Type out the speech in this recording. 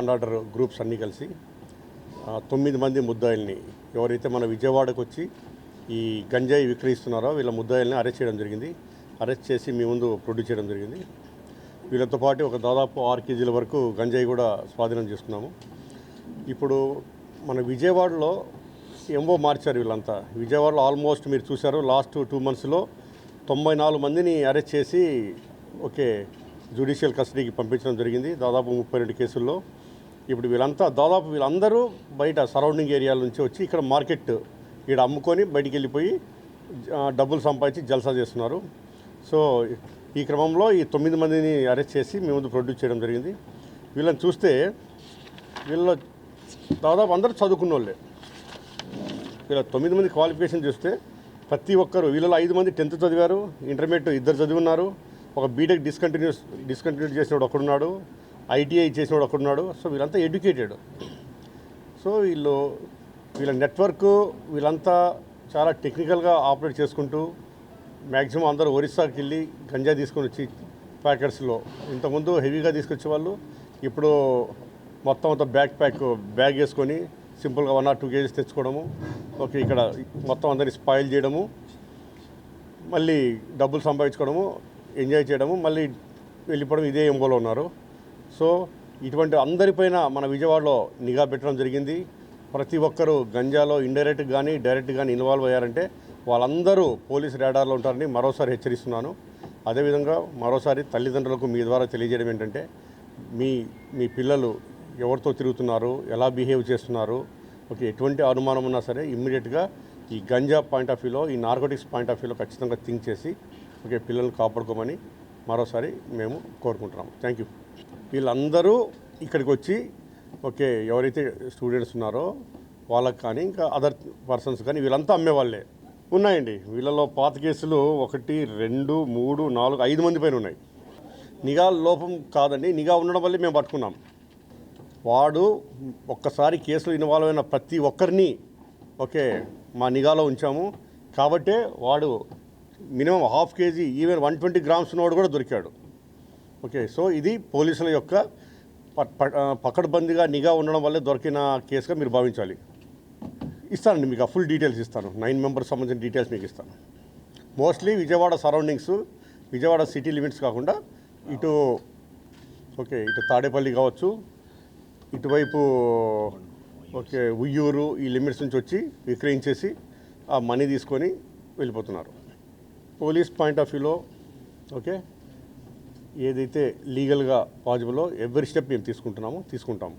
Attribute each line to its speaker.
Speaker 1: Land order groups అన్నీ కలిసి తొమ్మిది మంది ముద్దాయిల్ని ఎవరైతే మన విజయవాడకు వచ్చి ఈ గంజాయి విక్రయిస్తున్నారో వీళ్ళ ముద్దాయిల్ని అరెస్ట్ చేయడం జరిగింది. అరెస్ట్ చేసి మీ ముందు ప్రొడ్యూస్ చేయడం జరిగింది. వీళ్ళతో పాటు ఒక దాదాపు ఆరు కేజీల వరకు గంజాయి కూడా స్వాధీనం చేసుకున్నాము. ఇప్పుడు మన విజయవాడలో ఎంఓ మార్చారు వీళ్ళంతా. విజయవాడలో ఆల్మోస్ట్ మీరు చూశారు లాస్ట్ టూ మంత్స్లో తొంభై నాలుగు మందిని అరెస్ట్ చేసి ఓకే జ్యుడిషియల్ కస్టడీకి పంపించడం జరిగింది. దాదాపు ముప్పై రెండు కేసుల్లో ఇప్పుడు వీళ్ళంతా దాదాపు వీళ్ళందరూ బయట సరౌండింగ్ ఏరియాల నుంచి వచ్చి ఇక్కడ మార్కెట్ ఇక్కడ అమ్ముకొని బయటికి వెళ్ళిపోయి డబ్బులు సంపాదించి జల్సా చేస్తున్నారు. సో ఈ క్రమంలో ఈ తొమ్మిది మందిని అరెస్ట్ చేసి మీ ముందు ప్రొడ్యూస్ చేయడం జరిగింది. వీళ్ళని చూస్తే వీళ్ళ దాదాపు అందరూ చదువుకున్న వాళ్ళే వీళ్ళ తొమ్మిది మంది క్వాలిఫికేషన్ చూస్తే ప్రతి ఒక్కరు వీళ్ళలో ఐదు మంది టెన్త్ చదివారు ఇంటర్మీడియట్ ఇద్దరు చదివున్నారు ఒక బీటెక్ డిస్కంటిన్యూస్ డిస్కంటిన్యూ చేసినోడు ఒకడున్నాడు ఐటీఐ చేసినోడు ఒకడున్నాడు. సో వీళ్ళంతా ఎడ్యుకేటెడ్. సో వీళ్ళు వీళ్ళ నెట్వర్క్ వీళ్ళంతా చాలా టెక్నికల్గా ఆపరేట్ చేసుకుంటూ మ్యాక్సిమం అందరూ ఒరిస్సాకి వెళ్ళి గంజా తీసుకొని వచ్చి ప్యాకెట్స్లో ఇంతకుముందు హెవీగా తీసుకొచ్చే వాళ్ళు ఇప్పుడు మొత్తం అంతా బ్యాక్ ప్యాక్ బ్యాగ్ వేసుకొని సింపుల్గా వన్ ఆర్ టూ కేజీస్ తెచ్చుకోవడము. ఓకే ఇక్కడ మొత్తం అందరినీ స్పాయిల్ చేయడము. మళ్ళీ డబ్బులు సంపాదించుకోవడము ఎంజాయ్ చేయడము. మళ్ళీ వెళ్ళిపోవడం ఇదే ఎంబోలో ఉన్నారు. సో ఇటువంటి అందరిపైన మన విజయవాడలో నిఘా పెట్టడం జరిగింది. ప్రతి ఒక్కరూ గంజాలో ఇండైరెక్ట్ కానీ డైరెక్ట్ కానీ ఇన్వాల్వ్ అయ్యారంటే వాళ్ళందరూ పోలీస్ రాడార్లో ఉంటారని మరోసారి హెచ్చరిస్తున్నాను. అదేవిధంగా మరోసారి తల్లిదండ్రులకు మీ ద్వారా తెలియజేయడం ఏంటంటే మీ మీ పిల్లలు ఎవరితో తిరుగుతున్నారు ఎలా బిహేవ్ చేస్తున్నారు ఓకే ఎటువంటి అనుమానం ఉన్నా సరే ఇమ్మీడియట్గా ఈ గంజా పాయింట్ ఆఫ్ వ్యూలో ఈ నార్కోటిక్స్ పాయింట్ ఆఫ్ వ్యూలో ఖచ్చితంగా థింక్ చేసి ఓకే పిల్లల్ని కాపాడుకోమని మరోసారి మేము కోరుకుంటున్నాము. Thank you. వీళ్ళందరూ ఇక్కడికి వచ్చి ఓకే ఎవరైతే స్టూడెంట్స్ ఉన్నారో వాళ్ళకి కానీ ఇంకా అదర్ పర్సన్స్ కానీ వీళ్ళంతా అమ్మేవాళ్ళే. ఉన్నాయండి. వీళ్ళలో పాత కేసులు ఒకటి రెండు మూడు నాలుగు ఐదు మంది పైన ఉన్నాయి. నిఘా లోపం కాదండి. నిఘా ఉండడం వల్లే మేము పట్టుకున్నాం. వాడు ఒక్కసారి కేసులో ఇన్వాల్వ్ అయిన ప్రతి ఒక్కరిని ఓకే మా నిఘాలో ఉంచాము. కాబట్టే వాడు minimum half KG even one twenty grams ఉన్నవాడు కూడా దొరికాడు. ఓకే సో ఇది పోలీసుల యొక్క ప- పకడ్బందీగా నిఘా ఉండడం వల్లే దొరికిన కేసుగా మీరు భావించాలి. ఇస్తానండి మీకు ఆ ఫుల్ డీటెయిల్స్ ఇస్తాను. నైన్ మెంబర్స్ సంబంధించిన డీటెయిల్స్ మీకు ఇస్తాను. Mostly Vijayawada surroundings Vijayawada city limits కాకుండా ఇటు ఓకే ఇటు తాడేపల్లి కావచ్చు ఇటువైపు ఓకే ఉయ్యూరు ఈ లిమిట్స్ నుంచి వచ్చి విక్రయించేసి ఆ మనీ తీసుకొని వెళ్ళిపోతున్నారు. పోలీస్ పాయింట్ ఆఫ్ వ్యూలో ఓకే ఏదైతే లీగల్గా పాజిబులో ఎవ్రీ స్టెప్ మేము తీసుకుంటున్నామో తీసుకుంటాము.